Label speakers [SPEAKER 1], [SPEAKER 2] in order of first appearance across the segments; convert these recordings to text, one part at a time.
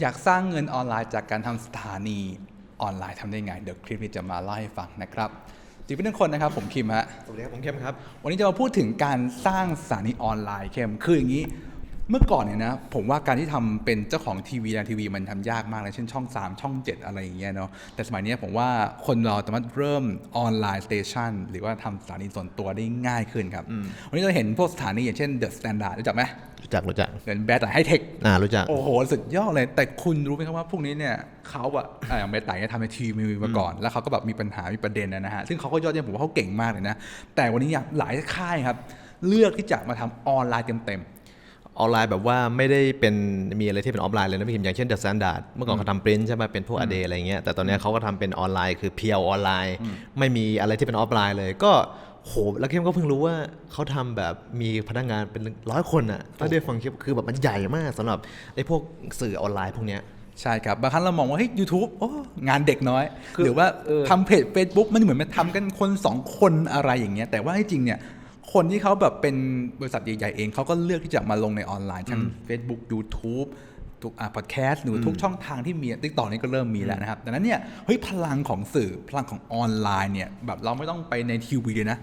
[SPEAKER 1] อยากสร้างเงินออนไลน์จากการทำสถานีออนไลน์ทำได้ไง เดี๋ยวคลิปนี้จะมาเล่าให้ฟังนะครับสวัสดีเพื่อนๆคนนะครับ ผมคิมฮะ
[SPEAKER 2] สวัสดีครับ ผมเข้มครับ
[SPEAKER 1] วันนี้จะมาพูดถึงการสร้างสถานีออนไลน์เข้ม คืออย่างนี้ เมื่อก่อนเนี่ยนะผมว่าการที่ทำเป็นเจ้าของทีวีนะทีวีมันทำยากมากเลยเช่นช่อง 3 ช่อง 7 อะไรอย่างเงี้ยเนาะแต่สมัยเนี้ยผมว่าคนเราสามารถเริ่มออนไลน์สเตชันหรือว่าทำสถานีส่วนตัวได้ง่ายขึ้นครับ วันนี้เราเห็นพวกสถานีอย่างเช่น The Standard รู้จักไหม
[SPEAKER 2] รู้จักรู้จัก
[SPEAKER 1] เป็นแบรนด์ไฮเทค
[SPEAKER 2] อ่ารู้จัก
[SPEAKER 1] โอ้โหสุดยอดเลย แต่คุณรู้ไหมครับว่าพวกนี้เนี่ยเขาอะอะอย่างเมตาเนี่ยทำในทีวีมาก่อน แล้วเขาก็แบบมีปัญหามีประเด็นนะฮะซึ่งเขาก็ยอดเยี่ยมผมว่าเขาเก่งมากเลยนะแต่วันนี้อยากหลายค่ายครับเลือกที่จะมาทำออนไลน์เต็ม
[SPEAKER 2] ออนไลน์แบบว่าไม่ได้เป็นมีอะไรที่เป็นออฟไลน์เลยนะพี่คิมอย่างเช่น The Standard เมื่อก่อนเขาทำปริ้นใช่ไหมเป็นพวกอเดอะไรเงี้ยแต่ตอนเนี้ยเขาก็ทำเป็นออนไลน์คือเพียวออนไลน์ ไม่มีอะไรที่เป็นออฟไลน์เลยก็โหแล้วเข้มก็เพิ่งรู้ว่าเขาทำแบบมีพนักงานเป็นร้อยคนอะถ้าได้ฟังคลิปคือแบบมันใหญ่มากสำหรับไอ้พวกสื่อออนไลน์พวกเนี้ย
[SPEAKER 1] ๆใช่ครับ บางครั้งเรามองว่าเฮ้ยยูทูบโอ้งานเด็กน้อย
[SPEAKER 2] คือ
[SPEAKER 1] หรือว่า
[SPEAKER 2] เออ
[SPEAKER 1] ทำเพจ Facebook มันเหมือนมันทำกันคนสองคนอะไรอย่างเงี้ยแต่ว่าที่จริงเนี่ย คนที่เขาแบบเป็นบริษัทใหญ่ๆเองเขาก็เลือกที่จะมาลงในออนไลน์ทั้ง Facebook YouTube ทุกอ่าพอดแคสต์หรือทุกช่องทางที่มีติ๊กต็อกนี่ก็เริ่มมีแล้วนะครับดังนั้นเนี่ยเฮ้ยพลังของสื่อพลังของออนไลน์เนี่ยแบบเราไม่ต้องไปในทีวีเลยนะ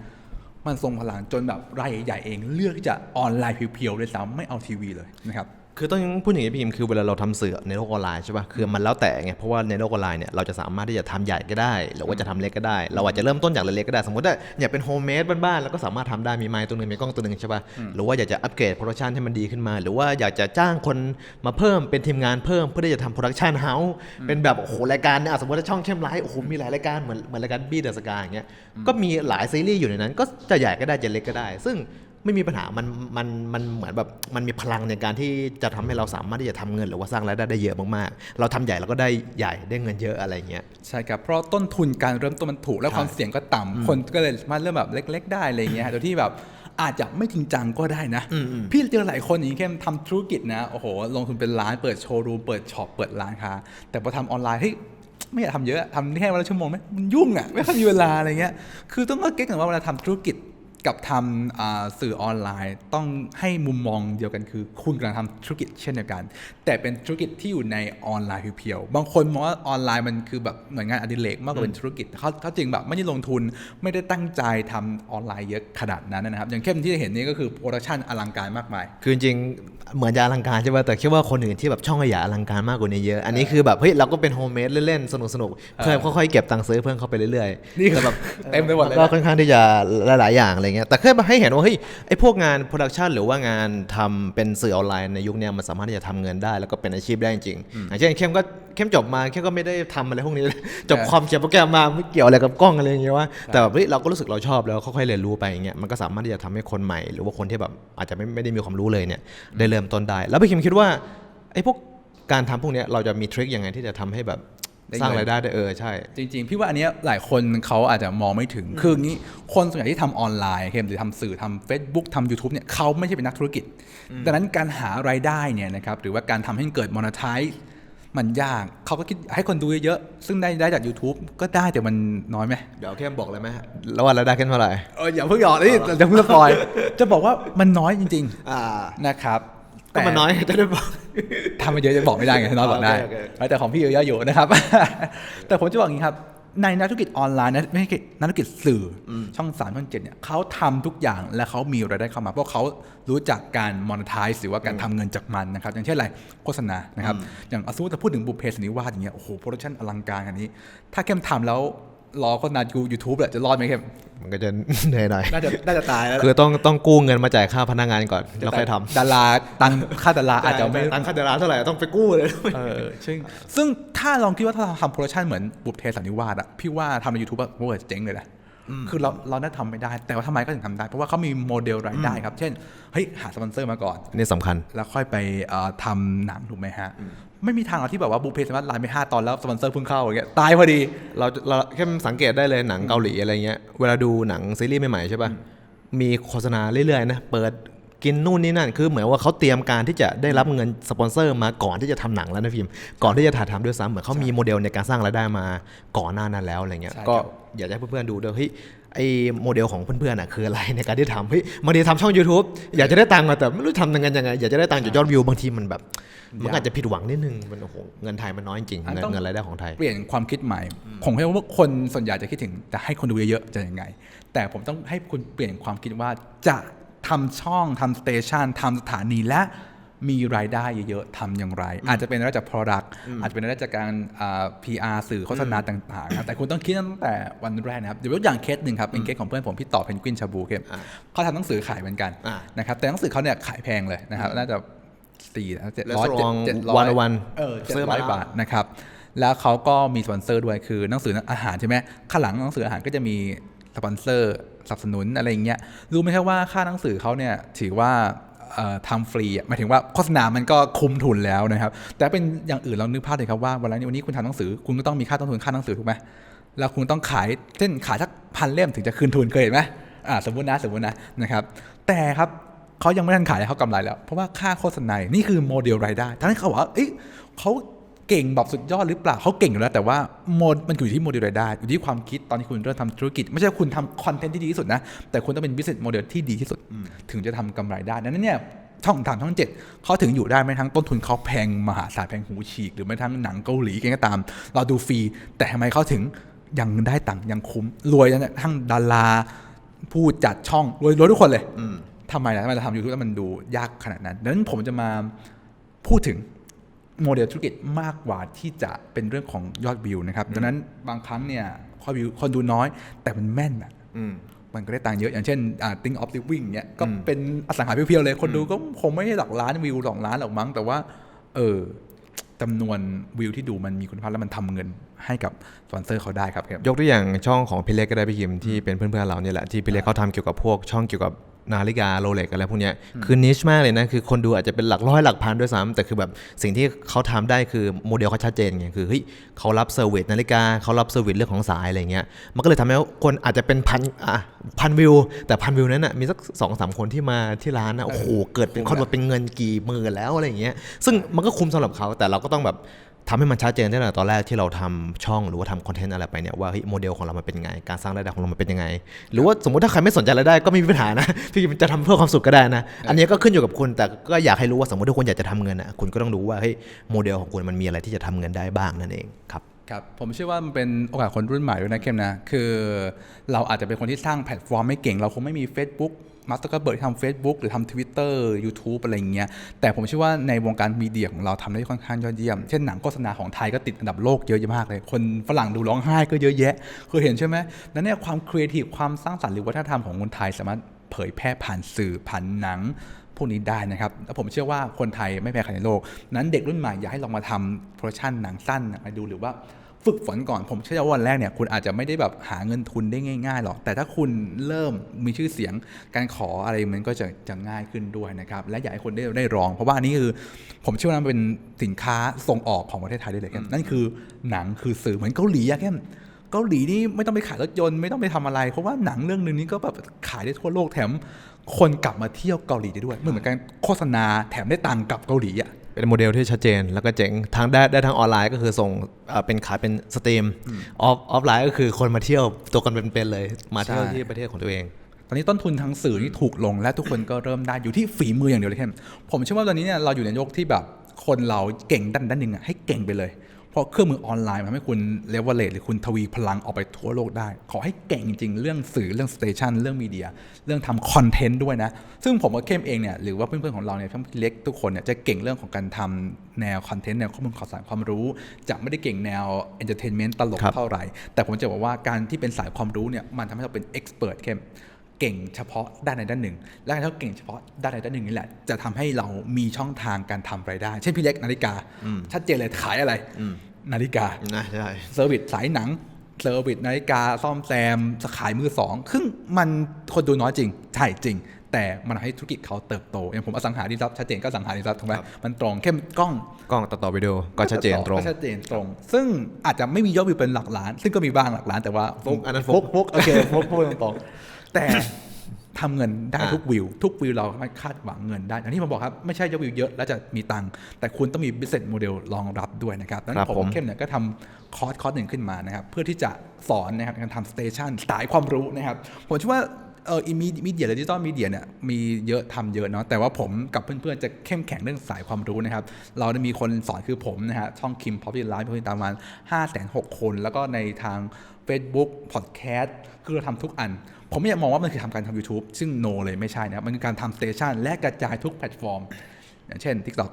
[SPEAKER 1] มันทรงพลังจนแบบรายใหญ่ๆเอง เลือกที่จะออนไลน์เพียวๆเลยซ้ำไม่เอาทีวีเลยนะครับ
[SPEAKER 2] คือต้องพูดอย่างนี้พี่พิมคือเวลาเราทำสื่อในโลกออนไลน์ใช่ป่ะคือมันแล้วแต่ไงเพราะว่าในโลกออนไลน์เนี่ยเราจะสามารถที่จะทำใหญ่ก็ได้ หรือว่าจะทำเล็กก็ได้ เราอาจจะเริ่มต้นจากเล็กๆก็ได้ สมมติว่าอยากเป็นโฮมเมดบ้านๆแล้วก็สามารถทำได้มีไมค์ตัวหนึ่งมีกล้องตัวหนึ่งใช่ป่ะหรือว่าอยากจะอัปเกรดโปรดักชันให้มันดีขึ้นมา หรือว่าอยากจะจ้างคนมาเพิ่มเป็นทีมงานเพิ่มเพื่อที่จะทำโปรดักชันเฮาส์เป็นแบบโอ้โหรายการเนี่ยอะสมมติว่าช่องเข้มไลฟ์โอ้โหมีหลายรายการเหมือนเหมือนรายการบี้เดอะสกาอย่างเงี้ยก็มีหลายซีรีส์อยู่ในนั้น ก็จะใหญ่ก็ได้จะเล็กก็ได้ ซึ่ง ไม่มีปัญหา มัน มัน มันเหมือนแบบ มันมีพลังในการที่จะทำให้เราสามารถที่จะทำเงิน หรือว่าสร้างรายได้ได้เยอะมากๆ เราทำใหญ่เราก็ได้ใหญ่ได้เงินเยอะอะไรเงี้ย
[SPEAKER 1] ใช่ครับ เพราะต้นทุนการเริ่มต้นมันถูก และ
[SPEAKER 2] ใช่
[SPEAKER 1] ความเสี่ยงก็ต่ำคนก็เลยสามารถเริ่มแบบเล็ก ๆ ได้อะไรอย่างเงี้ย โดยที่แบบอาจจะไม่จริงจังก็ได้นะ พี่เจอหลายคนอย่างนี้แค่ทำธุรกิจนะ โอ้โห ลงทุนเป็นล้าน เปิดโชว์รูม เปิดช็อป เปิดร้านค้า แต่พอทำออนไลน์เฮ้ยไม่อยากทำเยอะทำแค่วันละชั่วโมงไหมมันยุ่งอะไม่ค่อยมีเวลาอะไรเงี้ย คือต้องก็เก็ตกันว่าเวลาทำธุรกิจ กับทำอ่าสื่อออนไลน์ต้องให้มุมมองเดียวกันคือ คุณกำลังทำธุรกิจเช่นเดียวกัน แต่เป็นธุรกิจที่อยู่ในออนไลน์เพียวๆบางคนมองว่าออนไลน์มันคือแบบหน่วยงานอดิเรกมากกว่าเป็นธุรกิจเขาเขาจริงแบบไม่ได้ลงทุนไม่ได้ตั้งใจทำออนไลน์เยอะขนาดนั้นนะครับ อย่างเข้มที่เห็นนี่ก็คือโปรดักชันอลังการมากมาย
[SPEAKER 2] คือจริงๆเหมือนจะอลังการใช่ป่ะแต่คิดว่าคนอื่นที่แบบช่องขยะอลังการมากกว่านี้เยอะ อันนี้คือแบบเฮ้ยเราก็เป็นโฮมเมดเล่นๆสนุกๆเคยค่อยๆเก็บตังค์ซื้อเพิ่มเข้าไปเรื่อยๆ
[SPEAKER 1] นี่คือ
[SPEAKER 2] แต่แบบ
[SPEAKER 1] เต็มไปหมดเลยนะ
[SPEAKER 2] ก็ค่อนข้างที่จะหลายๆอย่างอะไรเงี้ยแต่เคยมาให้เห็นว่าเฮ้ยไอ้พวกงานโปรดักชันหรือว่างานทำเป็นสื่อออนไลน์ในยุคเนี้ยมันสามารถที่จะทำเงินได้ แล้วก็เป็นอาชีพได้จริงๆอย่างเช่นเข้มก็เข้มจบมาเข้มก็ไม่ได้ทำอะไรพวกนี้เลยจบความเขียนโปรแกรมมาไม่เกี่ยวอะไรกับกล้องอะไรอย่างเงี้ยวะแต่แบบเฮ้ยเราก็รู้สึกเราชอบแล้วค่อยๆเรียนรู้ไปอย่างเงี้ยมันก็สามารถที่จะทำให้คนใหม่ หรือว่าคนที่แบบอาจจะไม่ไม่ได้มีความรู้เลยเนี่ยได้เริ่มต้นได้ แล้วพี่คิมคิดว่าไอ้พวกการทำพวกเนี้ยเราจะมีทริคยังไงที่จะทำให้แบบ
[SPEAKER 1] ได้
[SPEAKER 2] สร้าง
[SPEAKER 1] เงิน
[SPEAKER 2] รายได้ได้เออใช่
[SPEAKER 1] จริง ๆ พี่ว่าอันเนี้ยหลายคนเขาอาจจะมองไม่ถึง คืออย่างนี้คนส่วนใหญ่ที่ทำออนไลน์เข้มหรือทำสื่อทำ Facebook ทำ YouTube เนี่ยเขาไม่ใช่เป็นนักธุรกิจ ดังนั้นการหารายได้เนี่ยนะครับหรือว่าการทำให้เกิด monetize มันยากเขาก็คิดให้คนดูเยอะๆ ซึ่งได้ได้จาก YouTube ก็ได้แต่มันน้อยไหม
[SPEAKER 2] เดี๋ยวเข้มบอกเลยไหมแล้วว่ารายได้ขึ้นเท่าไหร่
[SPEAKER 1] เอออย่าเพิ่งหยอดนี่อย่าเพิ่งสปอย จะบอกว่ามันน้อยจริง
[SPEAKER 2] อ่า
[SPEAKER 1] ๆนะครับ
[SPEAKER 2] ก็มันน้อยจะได้บอก
[SPEAKER 1] ทำมาเยอะจะบอกไม่ได้ไงน้อยบอกได้
[SPEAKER 2] โอเคโอเค
[SPEAKER 1] แต่ของพี่เยอะๆอยู่นะครับ แต่ผมจะบอกอย่างนี้ครับในนักธุรกิจออนไลน์นะไม่ใช่นักธุรกิจสื่ออช่องสามช่องเจ็ดเนี่ยเขาทำทุกอย่างและเขามีรายได้เข้ามา เพราะเขารู้จักการมอนทายหรือว่าการทำเงินจากมันนะครับ อย่างเช่นอะไรโฆษณานะครับ อย่างอสมมติจะพูดถึงบุพเพสนนิวาสอย่างเงี้ยโอ้โหโปรดักชั่นอลังการอันนี้ ถ้าเข้มทำแล้ว รอโฆษณาดูยูทูบแหละจะรอดไหมเข้ม
[SPEAKER 2] มันก็จะเหนื่อยหน่อย
[SPEAKER 1] น่าจะน่าจะตายแล้ว
[SPEAKER 2] คือต้องต้องกู้เงินมาจ่ายค่าพนักงานก่อนแล้วค่อยทำ
[SPEAKER 1] ดาราตังค่าดาราอาจจะไม่
[SPEAKER 2] ตังค่าเดือนละเท่าไหร่ต้องไปกู้เลย
[SPEAKER 1] เออซึ่งซึ่งถ้าลองคิดว่าถ้าเราทำโปรดักชันเหมือนบุพเพสันนิวาสอะพี่ว่าทำในยูทูบอะโอ้ยเจ๊งเลยนะคือเราเราน่าทำไม่ได้ แต่ว่าทำไมก็ถึงทำได้ เพราะว่าเขามีโมเดลรายได้ครับ เช่น เฮ้ย หาสปอนเซอร์มาก่อน
[SPEAKER 2] นี่สำคัญ
[SPEAKER 1] แล้วค่อยไปเอ่อทำหนังถูกไหมฮะ ไม่มีทางหรอกที่แบบว่าบุพเพสามารถไลน์ไปห้าตอนแล้วสปอนเซอร์เพิ่งเข้าอย่างเงี้ยตายพอดี
[SPEAKER 2] เราเราแค่สังเกตได้เลยหนังเกาหลีอะไรเงี้ยเวลาดูหนังซีรีส์ใหม่ๆใช่ป่ะมีโฆษณาเรื่อยๆนะเปิดกินนู่นนี่นั่นคือเหมือนว่าเขาเตรียมการที่จะได้รับเงินสปอนเซอร์มาก่อนที่จะทำหนังแล้วนะพิมพ์ก่อนที่จะถ่ายทำด้วยซ้ำเหมือนเขามีโมเดลในการสร้างรายได้มาก่อนหน้านั้นแล้วอะไรเงี้ย
[SPEAKER 1] ใช่
[SPEAKER 2] ก็
[SPEAKER 1] ครับ
[SPEAKER 2] อยากจะให้เพื่อนๆดูด้วยเฮ้ย ไอ้โมเดลของเพื่อนๆอะคืออะไรในการที่ทำเฮ้ยบางทีทำช่อง YouTube อยากจะได้ตังค์มาแต่ไม่รู้ทำยังไงยังไงอยากจะได้ตังค์จากยอดวิวบางทีมันแบบ มันอาจจะผิดหวังนิดนึงมันโอ้โหเงินไทยมันน้อยจริง
[SPEAKER 1] อัน
[SPEAKER 2] เงิน
[SPEAKER 1] ต้อง
[SPEAKER 2] เงินรายได้ของไทย
[SPEAKER 1] เปลี่ยนความคิดใหม่ผมคิดว่าคนส่วนใหญ่จะคิดถึงแต่ให้คนดูเยอะๆจะยังไง แต่ผมต้องให้คุณเปลี่ยนความคิดว่าจะทำช่องทำสเตชันทำสถานีและ มีรายได้เยอะๆทำอย่างไร อาจจะเป็นรายได้จาก product อาจจะเป็นรายได้จากการอ่า PR สื่อโฆษณาต่างๆนะแต่คุณต้องคิดตั้งแต่วันแรกนะครับเดี๋ยวยกอย่างเคสหนึ่งครับเป็นเคสของเพื่อนผมพี่ต่อเพนกวินชาบูครับ
[SPEAKER 2] อ่า
[SPEAKER 1] เขาทำหนังสือขายเหมือนกัน
[SPEAKER 2] อ่า
[SPEAKER 1] นะครับแต่หนังสือเขาเนี่ยขายแพงเลยนะครับน่าจะสี่เจ็ดร้อย
[SPEAKER 2] Restaurant
[SPEAKER 1] เจ็ดร้อย
[SPEAKER 2] 101
[SPEAKER 1] เออเจ็ด
[SPEAKER 2] ซื้อ
[SPEAKER 1] ร้
[SPEAKER 2] มา
[SPEAKER 1] อย
[SPEAKER 2] แล้ว
[SPEAKER 1] บาทนะครับแล้วเขาก็มีสปอนเซอร์ด้วยคือหนังสืออาหารใช่ไหมข้างหลังหนังสืออาหารก็จะมีสปอนเซอร์สนับสนุนอะไรอย่างเงี้ยรู้ไหมครับว่าค่าหนังสือเขาเนี่ยถือว่าเอ่อ ทำฟรีอะหมายถึงว่าโฆษณามันก็คุ้มทุนแล้วนะครับ แต่เป็นอย่างอื่นเรานึกภาพเลยครับว่าวันนี้วันนี้คุณทำหนังสือ คุณก็ต้องมีค่าต้นทุนค่าหนังสือถูกไหมแล้วคุณต้องขายเช่นขายสักพันเล่มถึงจะคืนทุนเคยเห็นไหมอ่าสมมตินะสมมตินะนะครับ แต่ครับเขายังไม่ทันขายเลยเขากำไรแล้ว เพราะว่าค่าโฆษณานี่คือโมเดลรายได้ทั้งที่เขาบอกว่าเอ้ยเขา เก่งแบบสุดยอดหรือเปล่าเขาเก่งอยู่แล้ว แต่ว่าโมดมันอยู่ที่โมเดลรายได้อยู่ที่ความคิดตอนที่คุณเริ่มทำธุรกิจ ไม่ใช่คุณทำคอนเทนต์ที่ดีที่สุดนะ แต่คุณต้องเป็น business model ที่ดีที่สุด ถึงจะทำกำไรได้ดังนั้นเนี่ยช่องทางช่องเจ็ดเขาถึงอยู่ได้ไม่ทั้งต้นทุนเขาแพงมหาศาลแพงหูฉีก หรือไม่ทั้งหนังเกาหลีกันก็ตาม เราดูฟรี แต่ทำไมเขาถึงยังได้ตังค์ยังคุ้มรวยนะทั้งดาราผู้จัดช่องรวยรวยทุกคนเลยทำไมล่ะทำไมเราทำยูทูบแล้วมันดูยากขนาดนั้นดังนั้นผมจะมาพูดถึง โมเดลธุรกิจมากกว่าที่จะเป็นเรื่องของยอดวิวนะครับดังนั้นบางครั้งเนี่ยข้อวิวคนดูน้อย แต่มันแม่นอะ
[SPEAKER 2] อืม
[SPEAKER 1] มันก็ได้ตังค์เยอะอย่างเช่นอ่า Think of Living เนี่ยก็เป็นอสังหาเพียวๆเลย คนดูก็คงไม่ได้หลักล้านวิวสองล้านหรอกมั้ง แต่ว่า เออจำนวนวิวที่ดูมันมีคุณภาพแล้วมันทำเงินให้กับสปอนเซอร์เขาได้ครับครับ
[SPEAKER 2] ยกตัวอย่างช่องของพี่เล็กก็ได้พี่คิมที่เป็นเพื่อนๆเราเนี่ยแหละที่พี่เล็กเขาทำเกี่ยวกับพวกช่องเกี่ยวกับ นาฬิกาโรเล็กอะไรพวกเนี้ยคือนิชมากเลยนะ คือคนดูอาจจะเป็นหลักร้อยหลักพันด้วยซ้ำแต่คือแบบสิ่งที่เขาทำได้คือโมเดลเขาชัดเจนไงคือเฮ้ยเขารับเซอร์วิสนาฬิกาเขารับเซอร์วิสเรื่องของสายอะไรเงี้ยมันก็เลยทำให้คนอาจจะเป็นพันอะพันวิว แต่พันวิวนั้นน่ะมีสักสองสามคนที่มาที่ร้านนะโอ้โหเกิดเป็นคอนเวิร์ตเป็นเงินกี่หมื่นแล้วอะไรอย่างเงี้ยซึ่งมันก็คุ้มสำหรับเขาแต่เราก็ต้องแบบ ทำให้มันชัดเจนตั้งแต่ตอนแรกที่เราทำช่องหรือว่าทำคอนเทนต์อะไรไปเนี่ยว่าเฮ้ยโมเดลของเรามันเป็นยังไง การสร้างรายได้ของเรามันเป็นยังไง หรือว่าสมมติถ้าใครไม่สนใจรายได้ก็ไม่มีปัญหานะพี่จะทำเพื่อความสุขก็ได้นะ อันนี้ก็ขึ้นอยู่กับคุณแต่ก็อยากให้รู้ว่าสมมติถ้าคุณอยากจะทำเงินอะคุณก็ต้องรู้ว่าเฮ้ยโมเดลของคุณมันมีอะไรที่จะทำเงินได้บ้างนั่นเองครับ
[SPEAKER 1] ครับผมเชื่อว่ามันเป็นโอกาสคนรุ่นใหม่ด้วยนะเข้มนะ คือเราอาจจะเป็นคนที่สร้างแพลตฟอร์มไม่เก่ง เราคงไม่มี Facebook มาสเตอร์ก็เบิร์ดทำ Facebook หรือทำ Twitter YouTube อะไรอย่างเงี้ยแต่ผมเชื่อว่าในวงการมีเดียของเราทำได้ค่อนข้างยอดเยี่ยม เช่นหนังโฆษณาของไทยก็ติดอันดับโลกเยอะมากเลย คนฝรั่งดูร้องไห้ก็เยอะแยะเคยเห็นใช่ไหมนั้นเนี่ยความครีเอทีฟความสร้างสรรค์หรือวัฒนธรรมของคนไทยสามารถเผยแพร่ผ่านสื่อผ่านหนัง พวกนี้ได้นะครับแล้วผมเชื่อว่าคนไทยไม่แพ้ใครในโลก นั้นเด็กรุ่นใหม่อยากให้ลองมาทำโปรดักชันหนังสั้นมาดูหรือว่าฝึกฝนก่อนผมเชื่อว่าวันแรกเนี่ยคุณอาจจะไม่ได้แบบหาเงินทุนได้ง่ายๆหรอก แต่ถ้าคุณเริ่มมีชื่อเสียงการขออะไรมันก็จะจะง่ายขึ้นด้วยนะครับ และอยากให้คนได้ได้ลอง เพราะว่านนี้คือผมเชื่อว่ามันเป็นสินค้าส่งออกของประเทศไทยได้เลยครับนั่นคือหนังคือสื่อเหมือนเกาหลีอะแค่ เกาหลีนี่ไม่ต้องไปขายรถยนต์ไม่ต้องไปทำอะไรเพราะว่าหนังเรื่องหนึ่งนี้ก็แบบขายได้ทั่วโลกแถมคนกลับมาเที่ยวเกาหลีได้ด้วยเหมือนเหมือนกันโฆษณาแถมได้ตังค์กลับเกาหลีอะ
[SPEAKER 2] เป็นโมเดลที่ชัดเจนแล้วก็เจ๋งทางได้ได้ทางออนไลน์ก็คือส่งเอ่อเป็นขายเป็นสตรีมออฟออฟไลน์ก็คือคนมาเที่ยวตัวกันเป็นๆเลย มาเที่ยว
[SPEAKER 1] ใช่
[SPEAKER 2] ที่ประเทศของตัวเอง
[SPEAKER 1] ตอนนี้ต้นทุนทางสื่อนี่ถูกลงและทุกคนก็เริ่มได้อยู่ที่ฝีมืออย่างเดียวเลยแค่ผมเชื่อว่าตอนนี้เนี่ยเราอยู่ในยุคที่แบบคนเราเก่งด้านด้านหนึ่งอะให้เก่งไปเลย เพราะเครื่องมือออนไลน์มันทำให้คุณเลเวลเลตหรือคุณทวีพลังออกไปทั่วโลกได้ ขอให้เก่งจริงเรื่องสื่อเรื่องสเตชันเรื่องมีเดีย เรื่องทำคอนเทนต์ด้วยนะ ซึ่งผมกับเข้มเองเนี่ยหรือว่าเพื่อนๆของเราเนี่ยทั้งพี่เล็กทุกคนเนี่ยจะเก่งเรื่องของการทำแนวคอนเทนต์แนวข้อมูลข่าวสารความรู้ จะไม่ได้เก่งแนวเอนเตอร์เทนเมนต์ตลกเท่าไหร่ แต่ผมจะบอกว่าการที่เป็นสายความรู้เนี่ยมันทำให้เราเป็นเอ็กซ์เพรสเข้ม เก่งเฉพาะด้านใดด้านหนึ่ง และถ้าเก่งเฉพาะด้านใดด้านหนึ่งนี่แหละ จะทำให้เรามีช่องทางการทำรายได้ เช่นพี่เล็กนาฬิกา ชัดเจนเลยขายอะไรนาฬิกา
[SPEAKER 2] นะใช่
[SPEAKER 1] เซอร์วิสสายหนังเซอร์วิสนาฬิกาซ่อมแซมขายมือสองซึ่งมันคนดูน้อยจริง ใช่จริง แต่มันทำให้ธุรกิจเขาเติบโตอย่างผมอสังหาริมทรัพย์ชัดเจนก็อสังหาริมทรัพย์ถูกไหม
[SPEAKER 2] ครับ
[SPEAKER 1] มันตรงเข้มกล้อง
[SPEAKER 2] กล้องตัดต่อวิดีโอก็ชัดเจนตรง
[SPEAKER 1] ก็ชัดเจนตรง ซึ่งอาจจะไม่มียอดวิวเป็นหลักล้าน ซึ่งก็มีบ้างหลักล้านแต่ว่า
[SPEAKER 2] ฟุกอันนั้นฟุ
[SPEAKER 1] ฟุ
[SPEAKER 2] ก
[SPEAKER 1] กฟุกโอเคฟุกพูดตรงๆ แต่ทำเงินได้
[SPEAKER 2] อ่า
[SPEAKER 1] ทุกวิว ทุกวิวเราไม่คาดหวังเงินได้ อย่างที่ผมบอกครับ ไม่ใช่ยอดวิวเยอะแล้วจะมีตังค์แต่คุณต้องมี business model รองรับด้วยนะครับดัง
[SPEAKER 2] ครั
[SPEAKER 1] นั้น
[SPEAKER 2] บ
[SPEAKER 1] ผม
[SPEAKER 2] ผม
[SPEAKER 1] เข้มเนี่ยก็ทำคอร์สคอร์สหนึ่งขึ้นมานะครับ เพื่อที่จะสอนนะครับการทำสเตชันสายความรู้นะครับ ผมเชื่อว่าเออมีเดียหรือดิจิตอลมีเดียเนี่ยมีเยอะทำเยอะเนาะแต่ว่าผมกับเพื่อนๆ จะเข้มแข็งเรื่องสายความรู้นะครับ เราได้มีคนสอนคือผมนะฮะช่องคิมพอพิไลฟ์เพื่อนตามมา5 6 0 0 0คน แล้วก็ในทาง Facebook Podcast คือเราทำทุกอัน ผมไม่อยากมองว่ามันคือทำการทำ YouTube ซึ่ง no เลยไม่ใช่นะครับมันคือการทำสเตชันและกระจายทุกแพลตฟอร์ม อย่างเช่น TikTok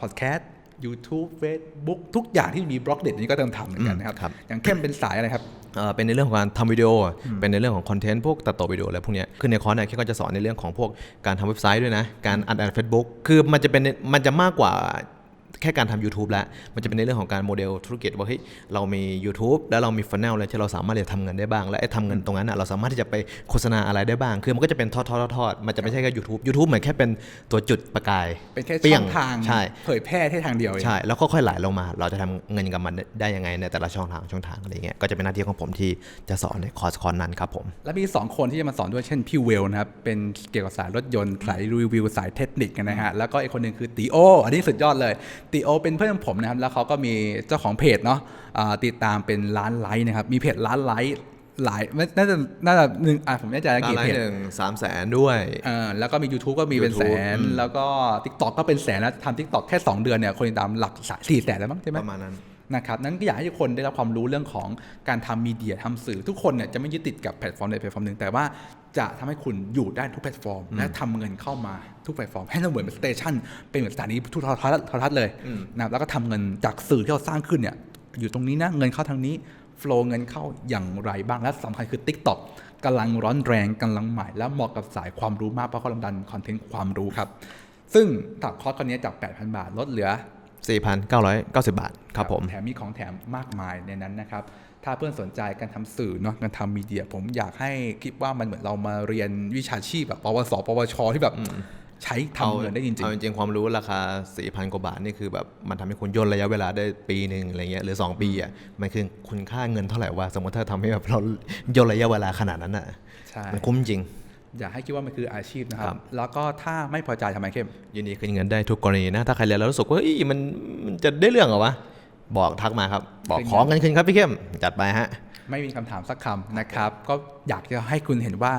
[SPEAKER 1] พอดแคสต์ YouTube Facebook ทุกอย่างที่มีบล็อกเด็ดนี้ก็ต้องทำเหมือนกันนะครับ
[SPEAKER 2] ครับ
[SPEAKER 1] อย่างเข้มเป็นสายอะไรครับ
[SPEAKER 2] เอ่อเป็นในเรื่องของการทำวิดีโอ เป็นในเรื่องของคอนเทนต์พวกตัดต่อวิดีโออะไรพวกเนี้ยคือในคอร์สเนี่ยแค่ก็จะสอนในเรื่องของพวกการทำเว็บไซต์ด้วยนะ การอัดแอนเฟซบุ๊กคือมันจะเป็นมันจะมากกว่า แค่การทำ YouTube แล้ว มันจะเป็นในเรื่องของการโมเดลธุรกิจว่าเฮ้ยเรามี YouTube แล้วเรามีฟันแนลอะไรที่เราสามารถจะทำเงินได้บ้าง และไอ้ทำเงินตรงนั้นน่ะเราสามารถที่จะไปโฆษณาอะไรได้บ้าง คือมันก็จะเป็นทอดทอดทอดมันจะไม่ใช่แค่ YouTube YouTube เหมือนแค่เป็นตัวจุดประกาย
[SPEAKER 1] เป็นแค่
[SPEAKER 2] ปรี้
[SPEAKER 1] ช่
[SPEAKER 2] ย
[SPEAKER 1] องทาง
[SPEAKER 2] ใช่
[SPEAKER 1] เผยแพร่แค่ทางเดียวเอง
[SPEAKER 2] ใช่แล้วก็ค่อยไหลลงมา เราจะทำเงินกับมันได้ยังไงในแต่ละช่องทางช่องทางอะไรเงี้ยก็จะเป็นหน้าที่ของผมที่จะสอนในคอร์สคอร์สนั้นครับผม
[SPEAKER 1] และมี 2 คนที่จะมาสอนด้วยเช่นพี่เวลนะครับเป็นเกี่ยวกับสายรถยนต์สายรีวิวสายเทคนิคกันนะฮะแล้วก็อีกคนหนึ่งคือตีโออันนี้สุดยอดเลยตีโอเป็นเพื่อนผมนะครับ แล้วเขาก็มีเจ้าของเพจเนาะอ่าติดตามเป็นล้านไลค์นะครับ มีเพจล้านไลค์หลายไม่น่าจะน่าจะหนึ่งอะผมไม่แน่ใจนะกี่
[SPEAKER 2] ร้าน
[SPEAKER 1] เพจ
[SPEAKER 2] หนึ่งสามแสนด้วย
[SPEAKER 1] เออแล้วก็มี YouTube ก็มีเป็นแส
[SPEAKER 2] YouTube
[SPEAKER 1] น
[SPEAKER 2] อืม
[SPEAKER 1] แล้วก็ TikTok ก็เป็นแสนแล้วทำ TikTok แค่ 2 เดือนเนี่ยคนติดตามหลักสี่แสนแล้วมั้งใช่ไหม
[SPEAKER 2] ประมาณนั้น
[SPEAKER 1] นะครับนั้นก็อยากให้ทุกคนได้รับความรู้เรื่องของการทำมีเดียทำสื่อทุกคนเนี่ยจะไม่ยึดติดกับแพลตฟอร์มใดแพลตฟอร์มหนึ่งแต่ว่า จะทำให้คุณอยู่ได้ทุกแพลตฟอร์ม และทำเงินเข้ามาทุกแพลตฟอร์ม ให้เราเหมือนเป็นสเตชันเป็นเหมือนสถานีทุกโทรทัศน์โทรทัศน์เลยนะครับแล้วก็ทำเงินจากสื่อที่เราสร้างขึ้นเนี่ยอยู่ตรงนี้นะเงินเข้าทางนี้โฟล์เงินเข้าอย่างไรบ้างและสำคัญคือ TikTok กำลังร้อนแรงกำลังใหม่และเหมาะกับสายความรู้มากเพราะเขากำลังดันคอนเทนต์ความรู้ครับ ซึ่งตัดคอร์สคนนี้จาก 8,000 บาทลดเหลือ
[SPEAKER 2] 4,990 บาทครับผม
[SPEAKER 1] แถมมีของแถมมากมายในนั้นนะครับ ถ้าเพื่อนสนใจการทำสื่อเนาะการทำมีเดีย ผมอยากให้คิดว่ามันเหมือนเรามาเรียนวิชาชีพแบบปวส ปวช ที่แบบใช้ทำเงินได้จริง
[SPEAKER 2] เอาจริงๆ ความรู้ราคา 4,000 กว่าบาท นี่คือแบบมันทำให้คุณย่นระยะเวลาได้ปีหนึ่งอะไรเงี้ยหรือ 2 ปีอะมันคือคุณค่าเงินเท่าไหร่ว่า สมมติถ้าทำให้แบบเราย่นระยะเวลาขนาดนั้นอะ
[SPEAKER 1] ๆใช่
[SPEAKER 2] มันคุ้มจริง
[SPEAKER 1] อยากให้คิดว่ามันคืออาชีพนะค
[SPEAKER 2] ครั
[SPEAKER 1] รับ
[SPEAKER 2] บ
[SPEAKER 1] แล้วก็ถ้าไม่พอใจทำไมเข้ม
[SPEAKER 2] ยินดีคืนเงินได้ทุกกรณีนะ ถ้าใครเรียนแล้วรู้สึกว่าเฮ้ยมันมันจะได้เรื่องเหรอวะ บอกทักมาครับ บอก
[SPEAKER 1] คืนเงิน
[SPEAKER 2] ขอเงินคืนครับพี่เข้มจัดไปฮะ
[SPEAKER 1] ไม่มีคำถามสักคำนะครับ ก็อยากจะให้คุณเห็นว่า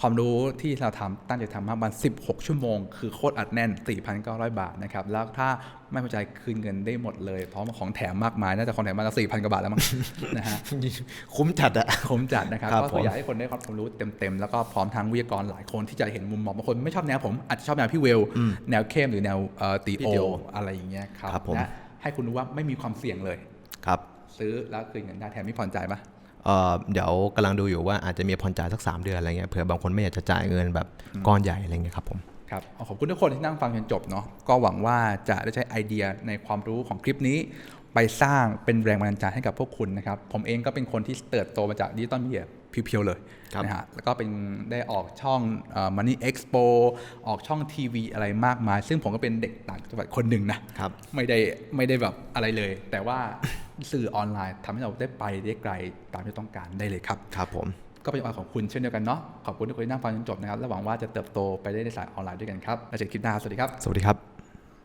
[SPEAKER 1] ความรู้ที่เราทำตั้งใจทำมากมัน 16 ชั่วโมง คือโคตรอัดแน่น 4,900 บาทนะครับ แล้วถ้าไม่พอใจคืนเงินได้หมดเลย พร้อมกับของแถมมากมาย น่าจะของแถมมาละ4,000 กว่าบาทแล้วมั้งนะฮะ
[SPEAKER 2] คุ้มจัดอะ
[SPEAKER 1] ผมจัดนะครับ
[SPEAKER 2] ครับ
[SPEAKER 1] ก็
[SPEAKER 2] ผ
[SPEAKER 1] คือ
[SPEAKER 2] ม
[SPEAKER 1] อยากให้คนได้ความรู้เต็มๆ แล้วก็พร้อมทั้งวิทยากรหลายคนที่จะเห็นมุมมองบางคนไม่ชอบแนวผมอาจจะชอบแนวพี่เวล แนวเข้มหรือแนวเอ่อตี
[SPEAKER 2] พี่
[SPEAKER 1] โอ
[SPEAKER 2] ตีโอ
[SPEAKER 1] อะไรอย่างเงี้ยครับ
[SPEAKER 2] ครับผม
[SPEAKER 1] และให้คุณรู้ว่าไม่มีความเสี่ยงเลย
[SPEAKER 2] ครับ
[SPEAKER 1] ซื้อแล้วคืนเงินได้แถมไม่ผ่อนจ่ายปะ
[SPEAKER 2] เเดี๋ยวกำลังดูอยู่ว่าอาจจะมีผ่อนจ่ายสัก 3 เดือนอะไรเงี้ยเผื่อบางคนไม่อยากจะจ่ายเงินแบบก้อนใหญ่อะไรเงี้ยครับผม
[SPEAKER 1] ครับขอบคุณทุกคนที่นั่งฟังจนจบเนาะก็หวังว่าจะได้ใช้ไอเดียในความรู้ของคลิปนี้ ไปสร้างเป็นแรงบันดาลใจให้กับพวกคุณนะครับ ผมเองก็เป็นคนที่เติบโตมาจากดิจิตอลมีเดีย เพียวๆเลย
[SPEAKER 2] ครับ
[SPEAKER 1] นะฮะแล้วก็เป็นได้ออกช่องเอ่อ Money Expo ออกช่องทีวีอะไรมากมาย ซึ่งผมก็เป็นเด็กต่างจังหวัดคนหนึ่งนะ
[SPEAKER 2] ครับ
[SPEAKER 1] ไม่ได้ไม่ได้แบบอะไรเลย แต่ว่าสื่อออนไลน์ทำให้เราได้ไปได้ไกลตามที่ต้องการได้เลยครับ
[SPEAKER 2] ครับผม
[SPEAKER 1] ก็เป็นโอกาสของคุณเช่นเดียวกันเนาะขอบคุณทุกคนที่นั่งฟังจนจบนะครับและหวังว่าจะเติบโตไปได้ในสายออนไลน์ด้วยกันครับแล้วเจอกันคลิปหน้าครับสวัสดีครับ
[SPEAKER 2] สวัสดีครับ